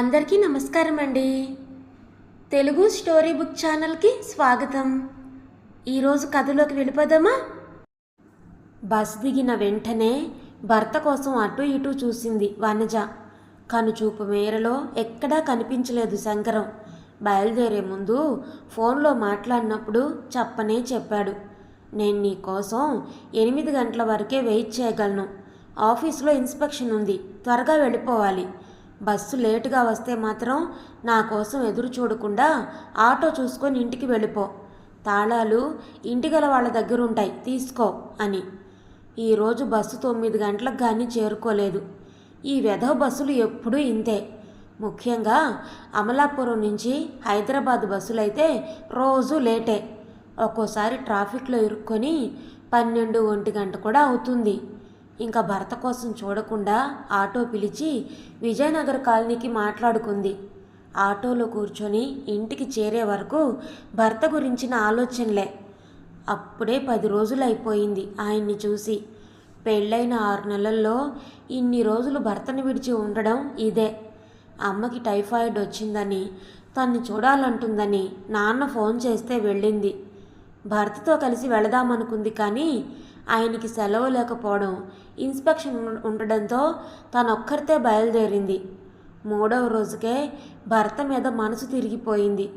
అందరికీ నమస్కారం అండి. తెలుగు స్టోరీ బుక్ ఛానల్కి స్వాగతం. ఈరోజు కథలోకి వెళ్ళిపోదామా? బస్ దిగిన వెంటనే భర్త కోసం అటు ఇటు చూసింది వనజ. కనుచూపు మేరలో ఎక్కడా కనిపించలేదు శంకరం. బయలుదేరే ముందు ఫోన్లో మాట్లాడినప్పుడు చెప్పనే చెప్పాడు. నేను నీ కోసం ఎనిమిది గంటల వరకే వెయిట్ చేయగలను. ఆఫీస్లో ఇన్స్పెక్షన్ ఉంది. త్వరగా వెళ్ళిపోవాలి. బస్సు లేటుగా వస్తే మాత్రం నా కోసం ఎదురు చూడకుండా ఆటో చూసుకొని ఇంటికి వెళ్ళిపో. తాళాలు ఇంటిగల వాళ్ళ దగ్గర ఉంటాయి తీసుకో అని. ఈరోజు బస్సు తొమ్మిది గంటలకు కానీ చేరుకోలేదు. ఈ వెధవ బస్సులు ఎప్పుడూ ఇంతే. ముఖ్యంగా అమలాపురం నుంచి హైదరాబాద్ బస్సులైతే రోజు లేటే. ఒక్కోసారి ట్రాఫిక్లో ఇరుక్కొని పన్నెండు ఒంటి గంట కూడా అవుతుంది. ఇంకా భర్త కోసం చూడకుండా ఆటో పిలిచి విజయనగర్ కాలనీకి మాట్లాడుకుంది. ఆటోలో కూర్చొని ఇంటికి చేరే వరకు భర్త గురించిన ఆలోచనలే. అప్పుడే పది రోజులు అయిపోయింది ఆయన్ని చూసి. పెళ్ళైన ఆరు నెలల్లో ఇన్ని రోజులు భర్తను విడిచి ఉండడం ఇదే. అమ్మకి టైఫాయిడ్ వచ్చిందని తన్ని చూడాలంటుందని నాన్న ఫోన్ చేస్తే వెళ్ళింది. భర్తతో కలిసి వెళదామనుకుంది కానీ ఆయనకి సెలవు లేకపోవడం ఇన్స్పెక్షన్ ఉండడంతో తనొక్కరితే బయలుదేరింది. మూడవ రోజుకే భర్త మీద మనసు తిరిగిపోయింది.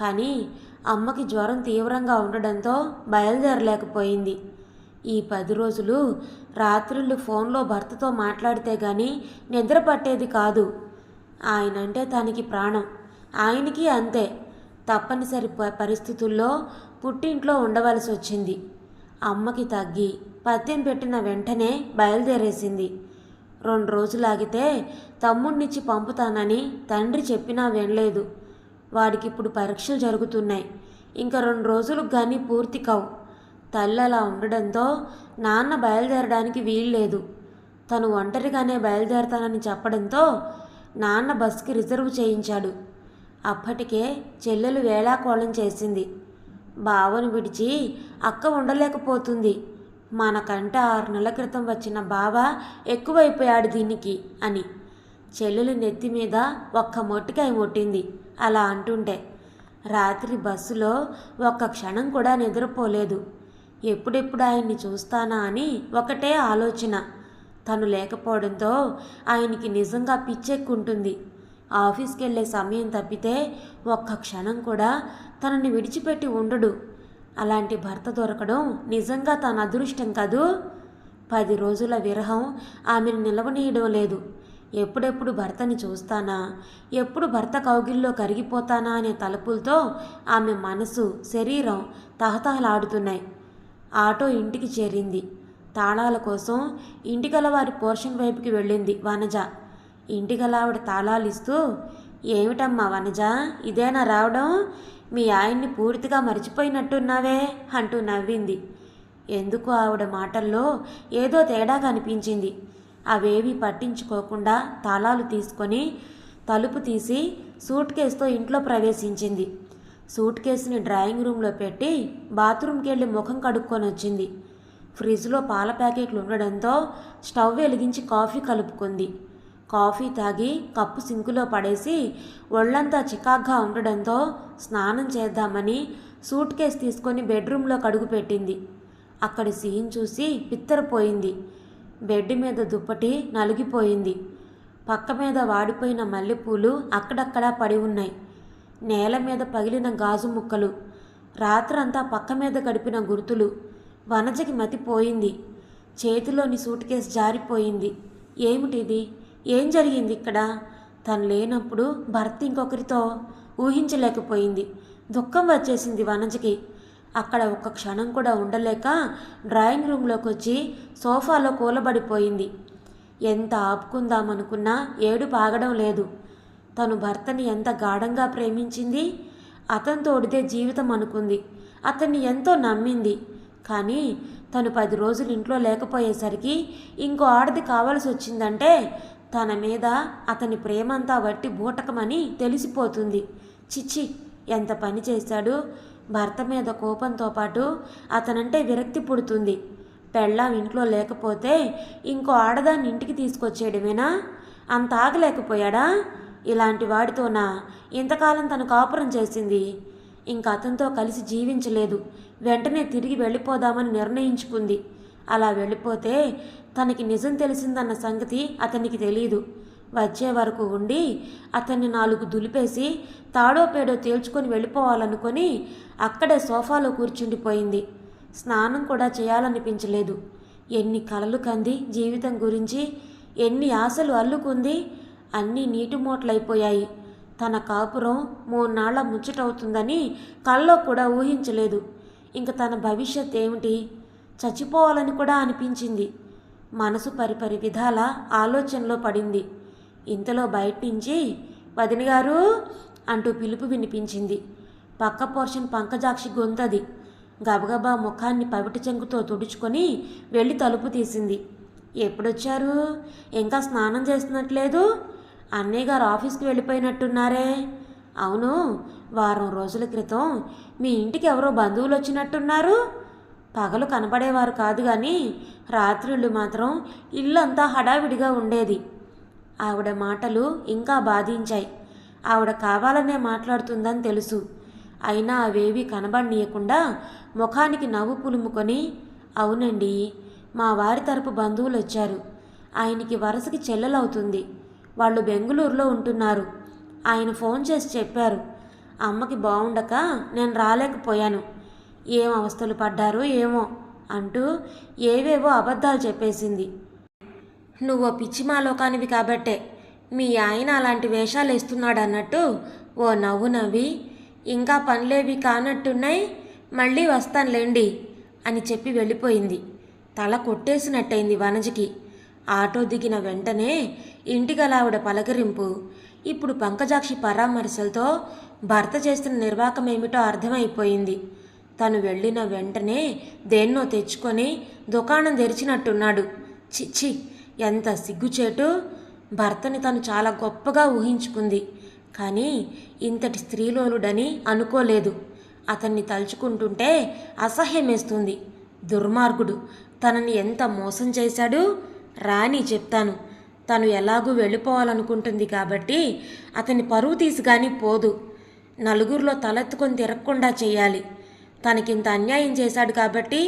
కానీ అమ్మకి జ్వరం తీవ్రంగా ఉండడంతో బయలుదేరలేకపోయింది. ఈ పది రోజులు రాత్రుళ్ళు ఫోన్లో భర్తతో మాట్లాడితే గాని నిద్ర పట్టేది కాదు. ఆయనంటే తనకి ప్రాణం. ఆయనకి అంతే. తప్పనిసరి పరిస్థితుల్లో పుట్టింట్లో ఉండవలసి వచ్చింది అమ్మకి తగ్గి పత్యం పెట్టిన వెంటనే బయలుదేరేసింది. రెండు రోజులాగితే తమ్ముడినిచ్చి పంపుతానని తండ్రి చెప్పినా వినలేదు. వాడికి ఇప్పుడు పరీక్షలు జరుగుతున్నాయి. ఇంకా రెండు రోజులకు కానీ పూర్తి కావు. తల్లి అలా ఉండడంతో నాన్న బయలుదేరడానికి వీల్లేదు. తను ఒంటరిగానే బయలుదేరతానని చెప్పడంతో నాన్న బస్కి రిజర్వ్ చేయించాడు. అప్పటికే చెల్లెలు వేళాకోళం చేసింది. బావను విడిచి అక్క ఉండలేకపోతుంది. మనకంటే ఆరు నెలల క్రితం వచ్చిన బావ ఎక్కువైపోయాడు దీనికి అని. చెల్లెలు నెత్తి మీద ఒక్క మొట్టికాయ మొట్టింది అలా అంటుంటే రాత్రి బస్సులో ఒక్క క్షణం కూడా నిద్రపోలేదు. ఎప్పుడెప్పుడు ఆయన్ని చూస్తానా అని ఒకటే ఆలోచన. తను లేకపోవడంతో ఆయనకి నిజంగా పిచ్చెక్కుంటుంది. ఆఫీస్కి వెళ్ళే సమయం తప్పితే ఒక్క క్షణం కూడా తనని విడిచిపెట్టి ఉండడు. అలాంటి భర్త దొరకడం నిజంగా తన అదృష్టం కదూ? పది రోజుల విరహం ఆమెను నిలవనీయడం లేదు. ఎప్పుడెప్పుడు భర్తని చూస్తానా? ఎప్పుడు భర్త కౌగిల్లో కరిగిపోతానా అనే తలుపులతో ఆమె మనసు శరీరం తహతహలాడుతున్నాయి. ఆటో ఇంటికి చేరింది. తాళాల కోసం ఇంటిగల వారి పోర్షన్ వైపుకి వెళ్ళింది వనజ. ఇంటిగల ఆవిడ తాళాలు ఇస్తూ ఏమిటమ్మా వనజ ఇదేనా రావడం? మీ ఆయన్ని పూర్తిగా మర్చిపోయినట్టున్నావే అంటూ నవ్వింది. ఎందుకు ఆవిడ మాటల్లో ఏదో తేడా కనిపించింది అవేవి పట్టించుకోకుండా తాళాలు తీసుకొని తలుపు తీసి సూట్ కేసుతో ఇంట్లో ప్రవేశించింది. సూట్ కేసుని డ్రాయింగ్ రూమ్లో పెట్టి బాత్రూమ్కి వెళ్ళి ముఖం కడుక్కొని వచ్చింది. ఫ్రిడ్జ్లో పాల ప్యాకెట్లు ఉండడంతో స్టవ్ వెలిగించి కాఫీ కలుపుకుంది. కాఫీ తాగి కప్పు సింకులో పడేసి ఒళ్ళంతా చికాగ్గా ఉండడంతో స్నానం చేద్దామని సూట్ కేస్ తీసుకొని బెడ్రూమ్లో కడుగు పెట్టింది. అక్కడి సీన్ చూసి పిత్తరపోయింది బెడ్ మీద దుప్పటి నలిగిపోయింది. పక్క మీద వాడిపోయిన మల్లెపూలు అక్కడక్కడా పడి ఉన్నాయి. నేల మీద పగిలిన గాజు ముక్కలు రాత్రంతా పక్క మీద గడిపిన గుర్తులు వనజకి మతిపోయింది చేతిలోని సూట్ కేసు జారిపోయింది. ఏమిటిది? ఏం జరిగింది ఇక్కడ? తను లేనప్పుడు భర్త ఇంకొకరితో ఊహించలేకపోయింది. దుఃఖం వచ్చేసింది వనజకి. అక్కడ ఒక్క క్షణం కూడా ఉండలేక డ్రాయింగ్ రూమ్లోకి వచ్చి సోఫాలో కూలబడిపోయింది. ఎంత ఆపుకుందామనుకున్నా ఏడు పాగడం లేదు. తను భర్తని ఎంత గాఢంగా ప్రేమించింది? అతనితో ఒడితే జీవితం అనుకుంది. అతన్ని ఎంతో నమ్మింది. కానీ తను పది రోజులు ఇంట్లో లేకపోయేసరికి ఇంకో ఆడది కావాల్సి వచ్చిందంటే తన మీద అతని ప్రేమంతా వట్టి బూటకమని తెలిసిపోతుంది. చిచ్చి ఎంత పని చేశాడు? భర్త మీద కోపంతో పాటు అతనంటే విరక్తి పుడుతుంది. పెళ్ళాం ఇంట్లో లేకపోతే ఇంకో ఆడదాన్ని ఇంటికి తీసుకొచ్చేయడమేనా? అంత ఆగలేకపోయాడా? ఇలాంటి వాడితోనా ఇంతకాలం తను కాపురం చేసింది. ఇంక అతనితో కలిసి జీవించలేదు. వెంటనే తిరిగి వెళ్ళిపోదామని నిర్ణయించుకుంది. అలా వెళ్ళిపోతే తనకి నిజం తెలిసిందన్న సంగతి అతనికి తెలియదు వచ్చే వరకు ఉండి అతన్ని నాలుగు దులిపేసి తాడో పేడో తేల్చుకొని వెళ్ళిపోవాలనుకొని అక్కడే సోఫాలో కూర్చుండిపోయింది. స్నానం కూడా చేయాలనిపించలేదు. ఎన్ని కలలు కంది జీవితం గురించి ఎన్ని ఆశలు అల్లుకుంది అన్నీ నీటి మూటలైపోయాయి. తన కాపురం మూన్నాళ్ళ ముచ్చటవుతుందని కల్లో కూడా ఊహించలేదు. ఇంక తన భవిష్యత్ ఏమిటి చచ్చిపోవాలని కూడా అనిపించింది. మనసు పరిపరి విధాల ఆలోచనలో పడింది. ఇంతలో బయట నుంచి వదిన గారు అంటూ పిలుపు వినిపించింది. పక్క పోర్షన్ పంకజాక్షి గొంతది. గబగబా ముఖాన్ని పవిటి చెంగుతో తుడుచుకొని వెళ్ళి తలుపు తీసింది. ఎప్పుడొచ్చారు? ఇంకా స్నానం చేస్తున్నట్లేదు? అన్నయ్య గారు ఆఫీస్కి వెళ్ళిపోయినట్టున్నారే? అవును వారం రోజుల క్రితం మీ ఇంటికి ఎవరో బంధువులు వచ్చినట్టున్నారు. పగలు కనబడేవారు కాదు కానీ రాత్రుళ్ళు మాత్రం ఇల్లంతా హడావిడిగా ఉండేది. ఆవిడ మాటలు ఇంకా బాధించాయి. ఆవిడ కావాలనే మాట్లాడుతుందని తెలుసు. అయినా అవేవి కనబడనీయకుండా ముఖానికి నవ్వు పులుముకొని అవునండి మా వారి తరపు బంధువులు వచ్చారు ఆయనకి వరసకి చెల్లెలవుతుంది. వాళ్ళు బెంగుళూరులో ఉంటున్నారు. ఆయన ఫోన్ చేసి చెప్పారు. అమ్మకి బాగుండక నేను రాలేకపోయాను. ఏం అవస్థలు పడ్డారో ఏమో అంటూ ఏవేవో అబద్ధాలు చెప్పేసింది. నువ్వు పిచ్చి మాలోకానివి కాబట్టే మీ ఆయన అలాంటి వేషాలు వేస్తున్నాడు అన్నట్టు ఓ నవ్వు నవ్వి ఇంకా పనులేవి కానట్టున్నాయి మళ్ళీ వస్తానులేండి అని చెప్పి వెళ్ళిపోయింది. తల కొట్టేసినట్టయింది వనజకి. ఆటో దిగిన వెంటనే ఇంటిగలావిడ పలకరింపు ఇప్పుడు పంకజాక్షి పరామర్శలతో భర్త చేస్తున్న నిర్వాకం ఏమిటో అర్థమైపోయింది. తను వెళ్ళిన వెంటనే దేన్నో తెచ్చుకొని దుకాణం తెరిచినట్టున్నాడు. చిచ్చి ఎంత సిగ్గుచేటు. భర్తని తను చాలా గొప్పగా ఊహించుకుంది. కానీ ఇంతటి స్త్రీలోలుడని అనుకోలేదు. అతన్ని తలుచుకుంటుంటే అసహ్యమేస్తుంది. దుర్మార్గుడు తనని ఎంత మోసం చేశాడు? రాని చెప్తాను. తను ఎలాగూ వెళ్ళిపోవాలనుకుంటుంది కాబట్టి అతని పరువు తీసి కానీ పోదు. నలుగురిలో తలెత్తుకొని తిరగకుండా చేయాలి. తనకింత అన్యాయం చేశాడు కాబట్టి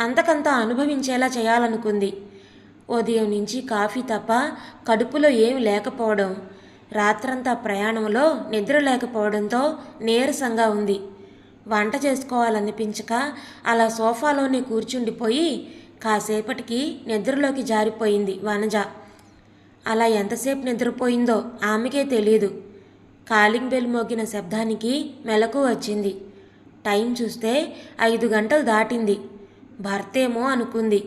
అంతకంత అనుభవించేలా చేయాలనుకుంది. ఉదయం నుంచి కాఫీ తప్ప కడుపులో ఏమి లేకపోవడం రాత్రంతా ప్రయాణంలో నిద్ర లేకపోవడంతో నీరసంగా ఉంది. వంట చేసుకోవాలనిపించక అలా సోఫాలోనే కూర్చుండిపోయి కాసేపటికి నిద్రలోకి జారిపోయింది వనజ. అలా ఎంతసేపు నిద్రపోయిందో ఆమెకే తెలియదు కాలింగ్ బెల్ మోగిన శబ్దానికి మెలకు వచ్చింది. టైం చూస్తే ఐదు గంటలు దాటింది. భర్తేమో అనుకుంది.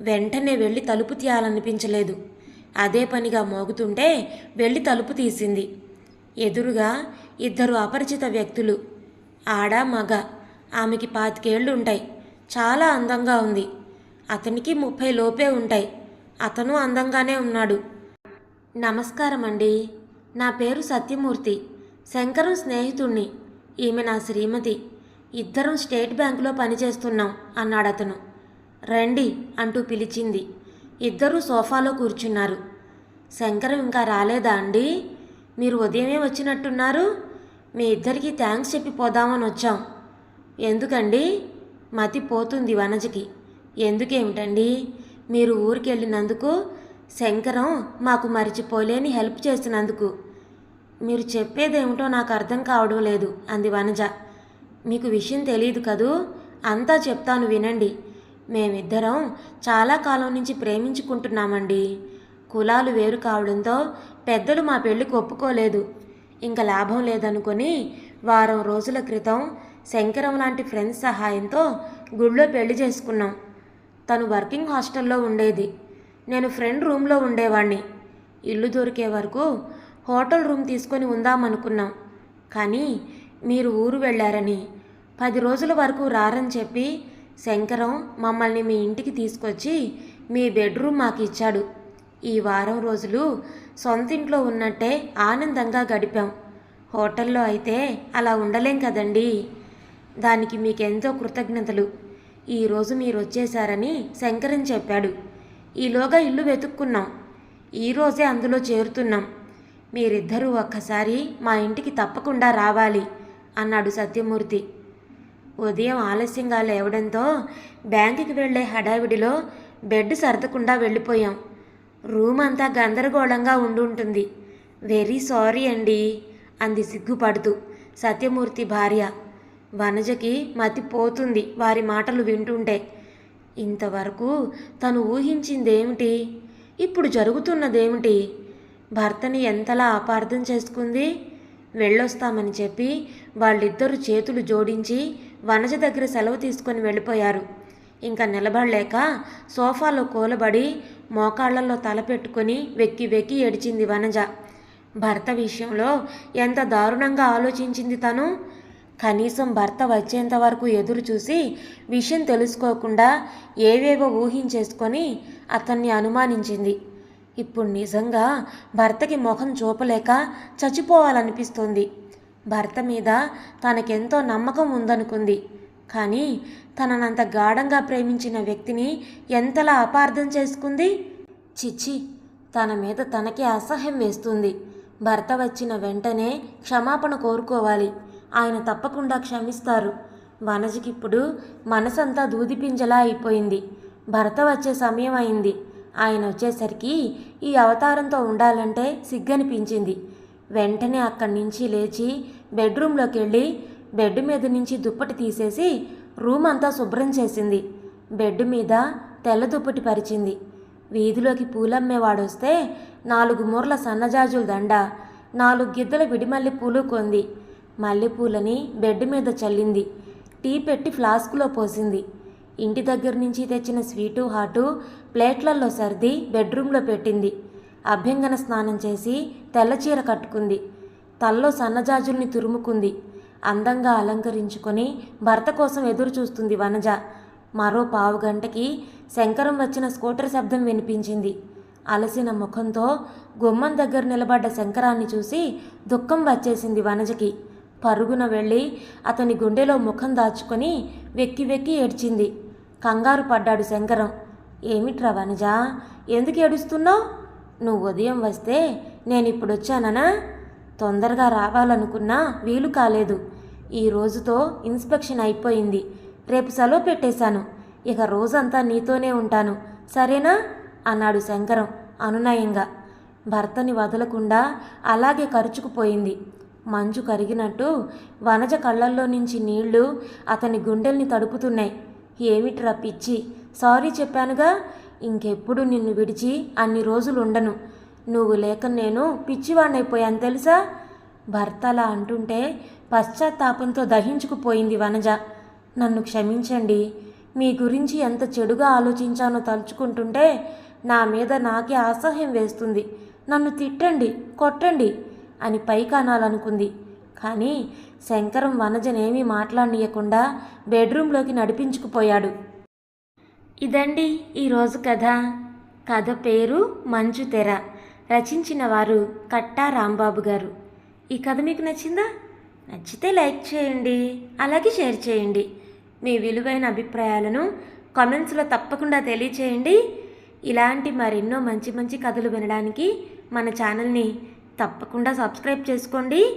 వెంటనే వెళ్ళి తలుపు తీయాలనిపించలేదు. అదే పనిగా మోగుతుంటే వెళ్ళి తలుపు తీసింది. ఎదురుగా ఇద్దరు అపరిచిత వ్యక్తులు. ఆడ మగ. ఆమెకి పాతికేళ్ళు ఉంటాయి చాలా అందంగా ఉంది. అతనికి ముప్పై లోపే ఉంటాయి. అతను అందంగానే ఉన్నాడు. నమస్కారం అండి నా పేరు సత్యమూర్తి. శంకరం స్నేహితుణ్ణి. ఈమె నా శ్రీమతి. ఇద్దరం స్టేట్ బ్యాంకులో పనిచేస్తున్నాం అన్నాడు అతను రండి అంటూ పిలిచింది. ఇద్దరూ సోఫాలో కూర్చున్నారు. శంకరం ఇంకా రాలేదా అండి? మీరు ఉదయమే వచ్చినట్టున్నారు. మీ ఇద్దరికి థ్యాంక్స్ చెప్పి పోదామని వచ్చాం. ఎందుకండి? మతి పోతుంది వనజకి. ఎందుకేమిటండి? మీరు ఊరికి వెళ్ళినందుకు శంకరం మాకు మరిచిపోలేని హెల్ప్ చేసినందుకు మీరు చెప్పేదేమిటో నాకు అర్థం కావడం లేదు అంది వనజ. మీకు విషయం తెలియదు కదూ? అంతా చెప్తాను వినండి. మేమిద్దరం చాలా కాలం నుంచి ప్రేమించుకుంటున్నామండి. కులాలు వేరు కావడంతో పెద్దలు మా పెళ్ళికి ఒప్పుకోలేదు. ఇంకా లాభం లేదనుకొని వారం రోజుల క్రితం శంకరం లాంటి ఫ్రెండ్స్ సహాయంతో గుళ్ళో పెళ్ళి చేసుకున్నాం. తను వర్కింగ్ హాస్టల్లో ఉండేది. నేను ఫ్రెండ్ రూమ్లో ఉండేవాణ్ణి. ఇల్లు దొరికే వరకు హోటల్ రూమ్ తీసుకొని ఉందామనుకున్నాం. కానీ మీరు ఊరు వెళ్ళారని. పది రోజుల వరకు రారని చెప్పి శంకరం మమ్మల్ని మీ ఇంటికి తీసుకొచ్చి మీ బెడ్రూమ్ మాకు ఇచ్చాడు. ఈ వారం రోజులు సొంతింట్లో ఉన్నట్టే ఆనందంగా గడిపాం. హోటల్లో అయితే అలా ఉండలేం కదండీ. దానికి మీకెంతో కృతజ్ఞతలు. ఈరోజు మీరు వచ్చేశారని శంకరం చెప్పాడు. ఈలోగా ఇల్లు వెతుక్కున్నాం. ఈరోజే అందులో చేరుతున్నాం. మీరిద్దరూ ఒక్కసారి మా ఇంటికి తప్పకుండా రావాలి. అన్నాడు సత్యమూర్తి. ఉదయం ఆలస్యంగా లేవడంతో బ్యాంకుకి వెళ్ళే హడావిడిలో బెడ్ సర్దకుండా వెళ్ళిపోయాం. రూమ్ అంతా గందరగోళంగా ఉండుంటుంది. వెరీ సారీ అండి అంది సిగ్గుపడుతూ సత్యమూర్తి భార్య. వనజకి మతి పోతుంది వారి మాటలు వింటుంటే. ఇంతవరకు తను ఊహించిందేమిటి? ఇప్పుడు జరుగుతున్నదేమిటి? భర్తని ఎంతలా అపార్థం చేసుకుంది? వెళ్ళొస్తామని చెప్పి వాళ్ళిద్దరూ చేతులు జోడించి వనజ దగ్గర సెలవు తీసుకొని వెళ్ళిపోయారు. ఇంకా నిలబడలేక సోఫాలో కూలబడి మోకాళ్ళలో తలపెట్టుకొని వెక్కి వెక్కి ఏడిచింది వనజ. భర్త విషయంలో ఎంత దారుణంగా ఆలోచించింది తను? కనీసం భర్త వచ్చేంత వరకు ఎదురు చూసి విషయం తెలుసుకోకుండా ఏవేవో ఊహించేసుకొని అతన్ని అనుమానించింది. ఇప్పుడు నిజంగా భర్తకి ముఖం చూపలేక చచ్చిపోవాలనిపిస్తుంది. భర్త మీద తనకెంతో నమ్మకం ఉందనుకుంది. కానీ తననంత గాఢంగా ప్రేమించిన వ్యక్తిని ఎంతలా అపార్థం చేసుకుంది? చిచ్చి తన మీద తనకే అసహ్యం వేస్తుంది. భర్త వచ్చిన వెంటనే క్షమాపణ కోరుకోవాలి. ఆయన తప్పకుండా క్షమిస్తారు. వనజకిప్పుడు మనసంతా దూదిపింజలా అయిపోయింది. భర్త వచ్చే సమయం అయింది. ఆయన వచ్చేసరికి ఈ అవతారంతో ఉండాలంటే సిగ్గనిపించింది. వెంటనే అక్కడి నుంచి లేచి బెడ్రూమ్లోకి వెళ్ళి బెడ్ మీద నుంచి దుప్పటి తీసేసి రూమ్ అంతా శుభ్రం చేసింది. బెడ్ మీద తెల్ల దుప్పటి పరిచింది. వీధిలోకి పూలమ్మేవాడొస్తే నాలుగు మూరల సన్నజాజుల దండ నాలుగు గిద్దల విడిమల్లె పూలు కొంది. మల్లెపూలని బెడ్ మీద చల్లింది. టీ పెట్టి ఫ్లాస్క్లో పోసింది. ఇంటి దగ్గర నుంచి తెచ్చిన స్వీటు హాటు ప్లేట్లలో సర్ది బెడ్రూమ్లో పెట్టింది. అభ్యంగన స్నానం చేసి తెల్లచీర కట్టుకుంది. తల్లో సన్నజాజుల్ని తురుముకుంది. అందంగా అలంకరించుకొని భర్త కోసం ఎదురు చూస్తుంది వనజ. మరో పావు గంటకి శంకరం వచ్చిన స్కూటర్ శబ్దం వినిపించింది. అలసిన ముఖంతో గుమ్మం దగ్గర నిలబడ్డ శంకరాన్ని చూసి దుఃఖం వచ్చేసింది వనజకి. పరుగున వెళ్ళి అతని గుండెలో ముఖం దాచుకొని వెక్కి వెక్కి ఏడ్చింది. కంగారు పడ్డాడు శంకరం. ఏమిట్రా వనజ ఎందుకు ఏడుస్తున్నావు? నువ్వు ఉదయం వస్తే నేను ఇప్పుడు వచ్చాననా తొందరగా రావాలనుకున్నా వీలు కాలేదు. ఈ రోజుతో ఇన్స్పెక్షన్ అయిపోయింది. రేపు సెలవు పెట్టేశాను. ఇక రోజంతా నీతోనే ఉంటాను. సరేనా? అన్నాడు శంకరం అనునయంగా. భర్తని వదలకుండా అలాగే ఖర్చుకుపోయింది మంచు కరిగినట్టు వనజ కళ్ళల్లో నుంచి నీళ్ళు అతని గుండెల్ని తడుపుతున్నాయి. ఏమిట్రా పిచ్చి? సారీ చెప్పానుగా. ఇంకెప్పుడు నిన్ను విడిచి అన్ని రోజులు ఉండను. నువ్వు లేక నేను పిచ్చివాణ్ణైపోయాను తెలుసా? భర్త అలా అంటుంటే పశ్చాత్తాపంతో దహించుకుపోయింది వనజ. నన్ను క్షమించండి. మీ గురించి ఎంత చెడుగా ఆలోచించానో తలుచుకుంటుంటే నా మీద నాకే అసహ్యం వేస్తుంది. నన్ను తిట్టండి కొట్టండి అని పైకానాలనుకుంది. కానీ శంకరం వనజనేమీ మాట్లాడనీయకుండా బెడ్రూంలోకి నడిపించుకుపోయాడు. ఇదండి ఈరోజు కథ. కథ పేరు మంచు తెర. రచించిన వారు కట్టా రాంబాబు గారు. ఈ కథ మీకు నచ్చిందా? నచ్చితే లైక్ చేయండి అలాగే షేర్ చేయండి. మీ విలువైన అభిప్రాయాలను కామెంట్స్లో తప్పకుండా తెలియచేయండి. ఇలాంటి మరెన్నో మంచి మంచి కథలు వినడానికి మన ఛానల్ని తప్పకుండా సబ్స్క్రైబ్ చేసుకోండి.